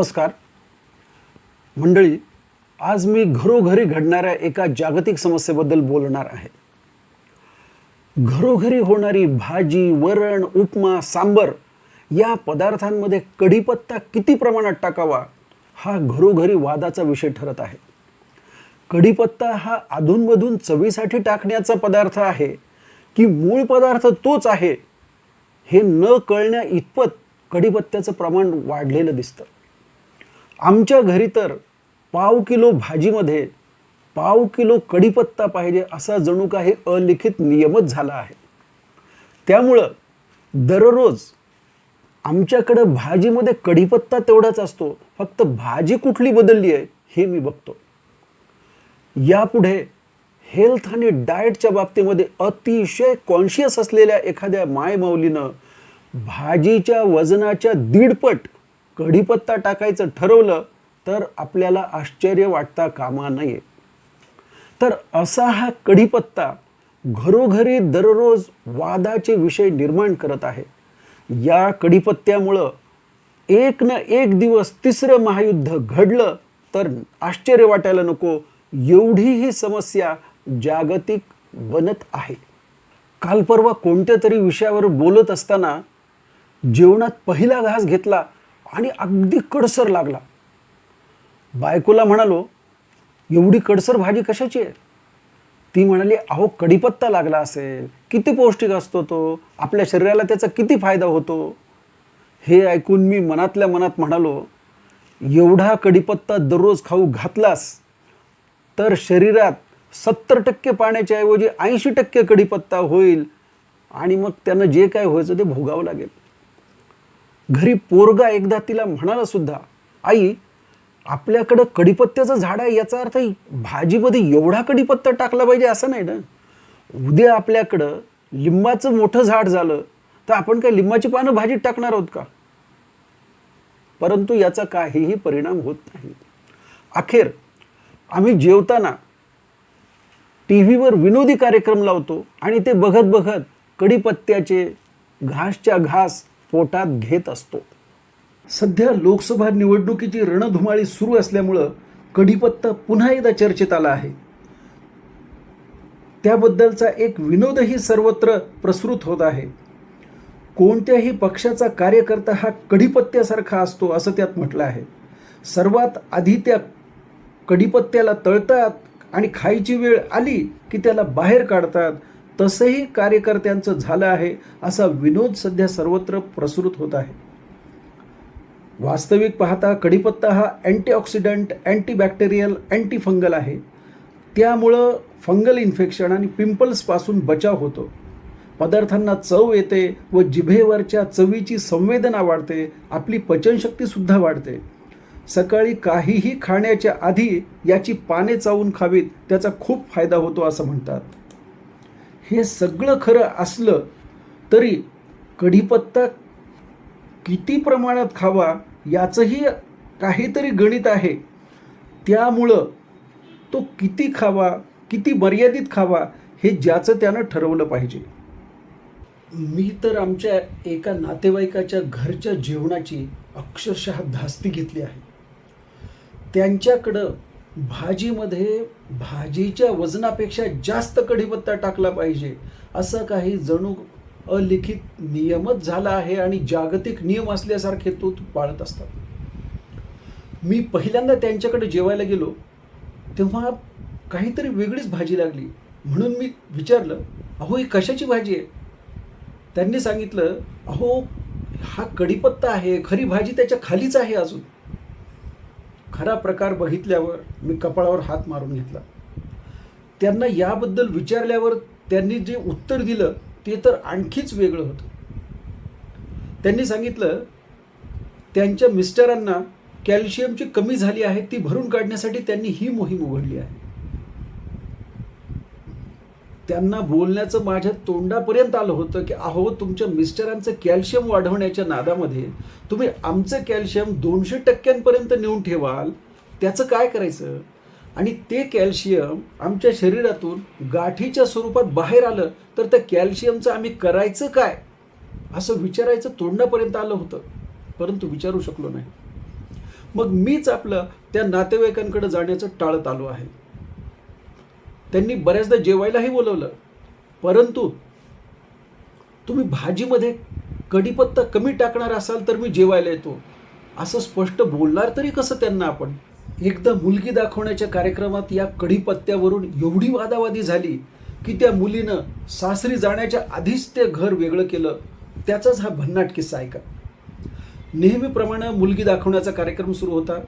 नमस्कार. मंडळी आज मी घरोघरी घडणाऱ्या एका जागतिक समस्येबद्दल बोलणार आहे. घरोघरी होणारी भाजी वरण उपमा सांबर या पदार्थांमध्ये कढीपत्ता किती प्रमाणात टाकावा हा घरोघरी वादाचा विषय ठरत आहे. कढीपत्ता हा अधूनमधून चवीसाठी टाकण्याचा पदार्थ आहे की मूळ पदार्थ तोच आहे हे न कळण्या इतपत कढीपत्त्याचं प्रमाण वाढलेलं दिसतं. आमच्या घरी तर पाव किलो भाजीमध्ये पाव किलो कढीपत्ता पाहिजे असा जणू काही अलिखित नियमच झाला आहे. त्यामुळं दररोज आमच्याकडं भाजीमध्ये कढीपत्ता तेवढाच असतो. फक्त भाजी कुठली बदलली आहे हे मी बघतो. यापुढे हेल्थ आणि डाएटच्या बाबतीमध्ये अतिशय कॉन्शियस असलेल्या एखाद्या मायमाऊलीनं भाजीच्या वजनाच्या दीडपट कढीपत्ता टाकायचं ठरवलं तर आपल्याला आश्चर्य वाटता कामा नये. तर असा हा कढीपत्ता घरोघरी दररोज वादाचे विषय निर्माण करत आहे. या कढीपत्त्यामुळं एक न एक दिवस तिसरं महायुद्ध घडलं तर आश्चर्य वाटायला नको एवढी ही समस्या जागतिक बनत आहे. काल परवा कोणत्या तरी विषयावर बोलत असताना जेवणात पहिला घास घेतला आणि अगदी कडसर लागला. बायकोला म्हणालो एवढी कडसर भाजी कशाची आहे? ती म्हणाली अहो कढीपत्ता लागला असेल. किती पौष्टिक असतो तो. आपल्या शरीराला त्याचा किती फायदा होतो? हे ऐकून मी मनातल्या मनात म्हणालो एवढा कढीपत्ता दररोज खाऊ घातलास तर शरीरात सत्तर टक्के पाण्याच्या ऐवजी ऐंशी टक्के कढीपत्ता होईल आणि मग त्यांना जे काय व्हायचं ते भोगावं लागेल. घरी पोरगा एकदा तिला म्हणाला सुद्धा आई आपल्याकडं कडीपत्त्याचं झाड आहे याचा अर्थ भाजीमध्ये एवढा कडीपत्ता टाकला पाहिजे असं नाही ना. उद्या आपल्याकडं लिंबाचं मोठं झाड झालं तर आपण काय लिंबाची पानं भाजीत टाकणार आहोत का? परंतु याचा काहीही परिणाम होत नाही. अखेर आम्ही जेवताना टी व्हीवर विनोदी कार्यक्रम लावतो आणि ते बघत बघत कडीपत्त्याचे घासच्या घास पोटात घेत असतो. सध्या लोकसभा निवडणुकीची रणधुमाळी सुरू असल्यामुळं कढीपत्ता पुन्हा एकदा चर्चेत आला आहे. त्याबद्दलचा एक विनोदही सर्वत्र प्रसृत होत आहे. कोणत्याही पक्षाचा कार्यकर्ता हा कढीपत्त्यासारखा असतो असं त्यात म्हटलं आहे. सर्वात आधी त्या कढीपत्त्याला तळतात आणि खायची वेळ आली की त्याला बाहेर काढतात तसंही कार्यकर्त्यांचं झालं आहे असा विनोद सध्या सर्वत्र प्रसृत होत आहे. वास्तविक पाहता कढीपत्ता हा अँटीऑक्सिडंट अँटीबॅक्टेरियल अँटीफंगल आहे. त्यामुळं फंगल इन्फेक्शन आणि पिंपल्सपासून बचाव होतो. पदार्थांना चव येते व जिभेवरच्या चवीची संवेदना वाढते आपली पचनशक्तीसुद्धा वाढते. सकाळी काहीही खाण्याच्या आधी याची पाने चावून खावीत त्याचा खूप फायदा होतो असं म्हणतात. हे सगळं खरं असलं तरी कढीपत्ता किती प्रमाणात खावा याचंही काहीतरी गणित आहे. त्यामुळं तो किती खावा किती मर्यादित खावा हे ज्याचं त्यानं ठरवलं पाहिजे. मी तर आमच्या एका नातेवाईकाच्या घरच्या जेवणाची अक्षरशः धास्ती घेतली आहे. त्यांच्याकडं भाजीमध्ये भाजीच्या वजनापेक्षा जास्त कढीपत्ता टाकला पाहिजे. असं काही जणू अलिखित नियमच झाला आहे आणि जागतिक नियम असल्यासारखे तो पाळत असतात. मी पहिल्यांदा त्यांच्याकडे जेवायला गेलो तेव्हा काहीतरी वेगळीच भाजी लागली. म्हणून मी विचारलं अहो ही कशाची भाजी आहे? त्यांनी सांगितलं अहो हा कढीपत्ता आहे खरी भाजी त्याच्या खालीच आहे अजून. खरा प्रकार बघितल्यावर मी कपाळावर हात मारून घेतला. त्यांना याबद्दल विचारल्यावर त्यांनी जे उत्तर दिलं ते तर आणखीच वेगळं होतं. त्यांनी सांगितलं त्यांच्या मिस्टरांना कॅल्शियमची कमी झाली आहे ती भरून काढण्यासाठी त्यांनी ही मोहीम उघडली आहे. त्यांना बोलण्याचं माझ्या तोंडापर्यंत आलं होतं की अहो तुमच्या मिस्टरांचं कॅल्शियम वाढवण्याच्या नादामध्ये तुम्ही आमचं कॅल्शियम दोनशे टक्क्यांपर्यंत नेऊन ठेवाल. त्याचं काय करायचं? आणि ते कॅल्शियम आमच्या शरीरातून गाठीच्या स्वरूपात बाहेर आलं तर त्या कॅल्शियमचं आम्ही करायचं काय? असं विचारायचं तोंडापर्यंत आलं होतं. परंतु विचारू शकलो नाही. मग मीच आपलं त्या नातेवाईकांकडे जाण्याचं टाळत आलो आहे. त्यांनी बऱ्याचदा जेवायलाही बोलवलं. परंतु तुम्ही भाजीमध्ये कढीपत्ता कमी टाकणार असाल तर मी जेवायला येतो. असं स्पष्ट बोलणार तरी कसं त्यांना आपण? एकदा मुलगी दाखवण्याच्या कार्यक्रमात या कढीपत्त्यावरून एवढी वादावादी झाली की त्या मुलीनं सासरी जाण्याच्या आधीच ते घर वेगळं केलं. त्याचाच हा भन्नाट किस्सा ऐका नेहमीप्रमाणे मुलगी दाखवण्याचा कार्यक्रम सुरू होता.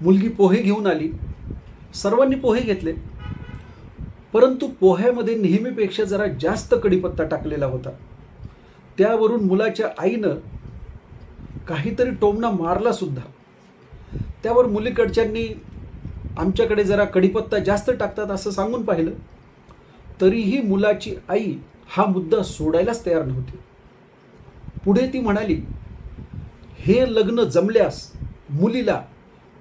मुलगी पोहे घेऊन आली. सर्वांनी पोहे घेतले. परंतु पोह्यामध्ये नेहमीपेक्षा जरा जास्त कढीपत्ता टाकलेला होता. त्यावरून मुलाच्या आईनं काहीतरी टोमणा मारला सुद्धा. त्यावर मुलीकडच्यांनी आमच्याकडे जरा कढीपत्ता जास्त टाकतात असं सांगून पाहिलं. तरीही मुलाची आई हा मुद्दा सोडायलाच तयार नव्हती. पुढे ती म्हणाली हे लग्न जमल्यास मुलीला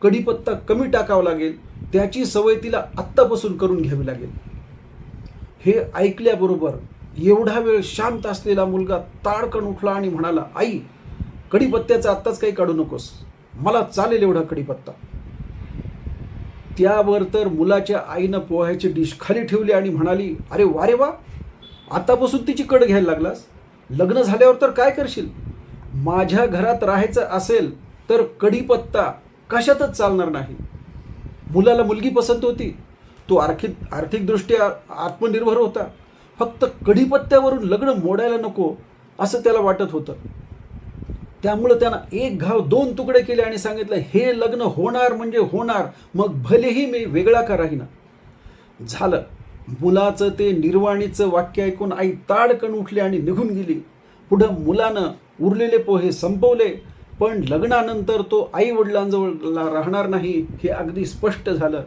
कढीपत्ता कमी टाकावा लागेल. त्याची सवय तिला आत्तापासून करून घ्यावी लागेल. हे ऐकल्याबरोबर एवढा वेळ शांत असलेला मुलगा ताडकन उठला आणि म्हणाला आई कडीपत्त्याचा आत्ताच काही काढू नकोस. मला चालेल एवढा कढीपत्ता. त्यावर तर मुलाच्या आईनं पोह्याची डिश खाली ठेवली आणि म्हणाली अरे वा रे वा आतापासून तिची कड घ्यायला लागलास? लग्न झाल्यावर तर काय करशील? माझ्या घरात राहायचं असेल तर कढीपत्ता कशातच चालणार नाही. मुलाला मुलगी पसंत होती. तो आर्थिक आर्थिकदृष्ट्या आत्मनिर्भर होता. फक्त कढीपत्त्यावरून लग्न मोडायला नको असं त्याला वाटत होतं. त्यामुळं त्यानं एक घाव दोन तुकडे केले आणि सांगितलं हे लग्न होणार म्हणजे होणार मग भलेही मी वेगळा का राहीना. झालं. मुलाचं ते निर्वाणीचं वाक्य ऐकून आई ताडकण उठली आणि निघून गेली. पुढं मुलानं उरलेले पोहे संपवले पण लग्नानंतर तो आई वडिलांजवळ राहणार नाही हे अगदी स्पष्ट झालं.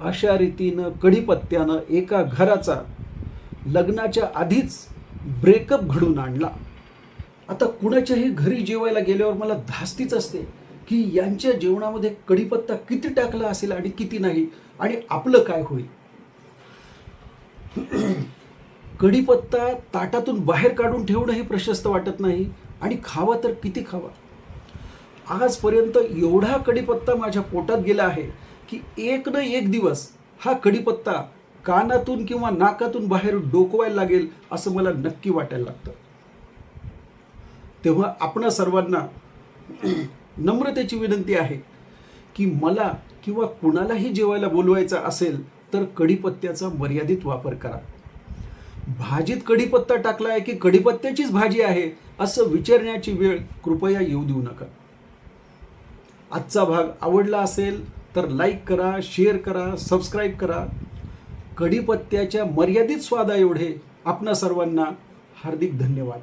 अशा रीतीनं कढीपत्त्यानं एका घराचा लग्नाच्या आधीच ब्रेकअप घडून आणला. आता कुणाच्याही घरी जेवायला गेल्यावर मला धास्तीच असते की यांच्या जेवणामध्ये कढीपत्ता किती टाकला असेल आणि किती नाही आणि आपलं काय होईल? कढीपत्ता ताटातून बाहेर काढून ठेवणंही प्रशस्त वाटत नाही आणि खावा तर किती खावा. आजपर्यंत एवढा कढीपत्ता माझ्या पोटात गेला आहे की एक न एक दिवस हा कढीपत्ता कानातून किंवा नाकातून बाहेर डोकवायला लागेल असं मला नक्की वाटायला लागतं. तेव्हा आपणा सर्वांना नम्रतेची विनंती आहे की मला किंवा कुणालाही जेवायला बोलवायचं असेल तर कढीपत्त्याचा मर्यादित वापर करा. भाजीत कढीपत्ता टाकला आहे की कढीपत्त्याचीच भाजी आहे असं विचारण्याची वेळ कृपया येऊ देऊ नका. आजचा भाग आवडला असेल तर लाईक करा शेअर करा सबस्क्राईब करा. कढीपत्त्याच्या मर्यादित स्वादा एवढे. आपणा सर्वांना हार्दिक धन्यवाद.